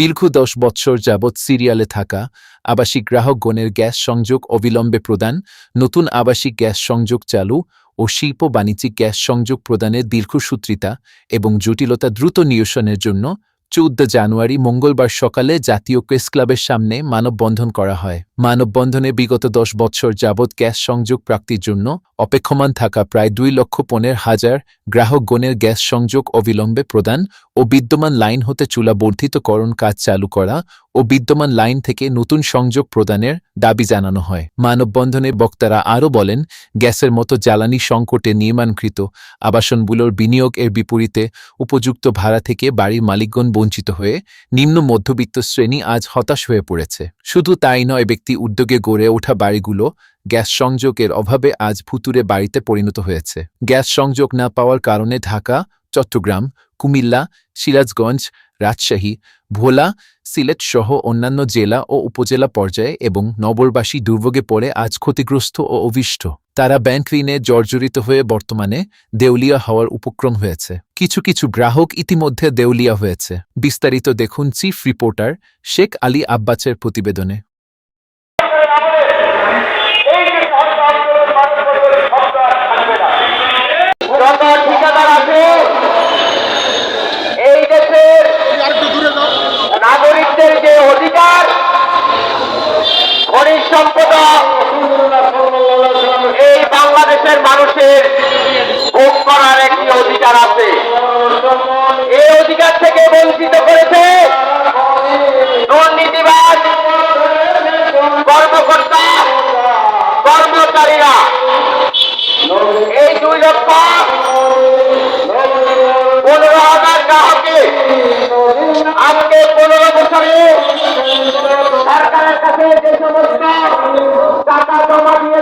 দীর্ঘ দশ বৎসর যাবৎ সিরিয়ালে থাকা আবাসিক গ্রাহকগণের গ্যাস সংযোগ অবিলম্বে প্রদান, নতুন আবাসিক গ্যাস সংযোগ চালু ও শিল্প বাণিজ্যিক গ্যাস সংযোগ প্রদানের দীর্ঘসূত্রিতা এবং জটিলতা দ্রুত নিরসনের জন্য চৌদ্দ জানুয়ারি, মঙ্গলবার সকালে জাতীয় প্রেস ক্লাবের সামনে মানববন্ধন করা হয়। মানববন্ধনে বিগত দশ বছর যাবৎ গ্যাস সংযোগ প্রাপ্তির জন্য অপেক্ষমান থাকা প্রায় দুই লক্ষ পনেরো হাজার গ্রাহকগণের গ্যাস সংযোগ অবিলম্বে প্রদান ও বিদ্যমান লাইন হতে চুলা বর্ধিতকরণ কাজ চালু করা ও বিদ্যমান লাইন থেকে নতুন সংযোগ প্রদানের দাবি জানানো হয়। মানববন্ধনে বক্তারা আরও বলেন, গ্যাসের মতো জ্বালানি সংকটে নির্মাণকৃত আবাসনগুলোর বিনিয়োগ এর বিপরীতে উপযুক্ত ভাড়া থেকে বাড়ির মালিকগণ বঞ্চিত হয়ে নিম্ন মধ্যবিত্ত শ্রেণি আজ হতাশ হয়ে পড়েছে। শুধু তাই নয়, ব্যক্তি উদ্যোগে গড়ে ওঠা বাড়িগুলো গ্যাস সংযোগের অভাবে আজ ভুতুরে বাড়িতে পরিণত হয়েছে। গ্যাস সংযোগ না পাওয়ার কারণে ঢাকা, চট্টগ্রাম, কুমিল্লা, সিরাজগঞ্জ, রাজশাহী ভোলা, সিলেট সহ অন্যান্য জেলা ও উপজেলা পর্যায়ে এবং নগরবাসী দুর্ভোগে পড়ে আজ ক্ষতিগ্রস্ত ও অভিষ্ট। তারা ব্যাংক ঋণে জর্জরিত হয়ে বর্তমানে দেউলিয়া হওয়ার উপক্রম হয়েছে। কিছু কিছু গ্রাহক ইতিমধ্যে দেউলিয়া হয়েছে। বিস্তারিত দেখুন চিফ রিপোর্টার শেখ আলী আব্বাসের প্রতিবেদনে। এই যে সরকার আন্দোলন বাংলাদেশের সরকার থাকবে না যত ঠিকাদার আছে এই দেশের নাগরিকদের যে অধিকার খনিজ সম্পদ এই বাংলাদেশের মানুষের ভোগ করার একটি অধিকার আছে। এই অধিকার থেকে বঞ্চিত করেছে দুর্নীতিবাদ কর্মকর্তা, কর্মচারীরা। এই দুই লক্ষ পনেরো হাজার গ্রাহকে আজকে পনেরো বছরে যে সমস্ত টাকা জমা দিয়ে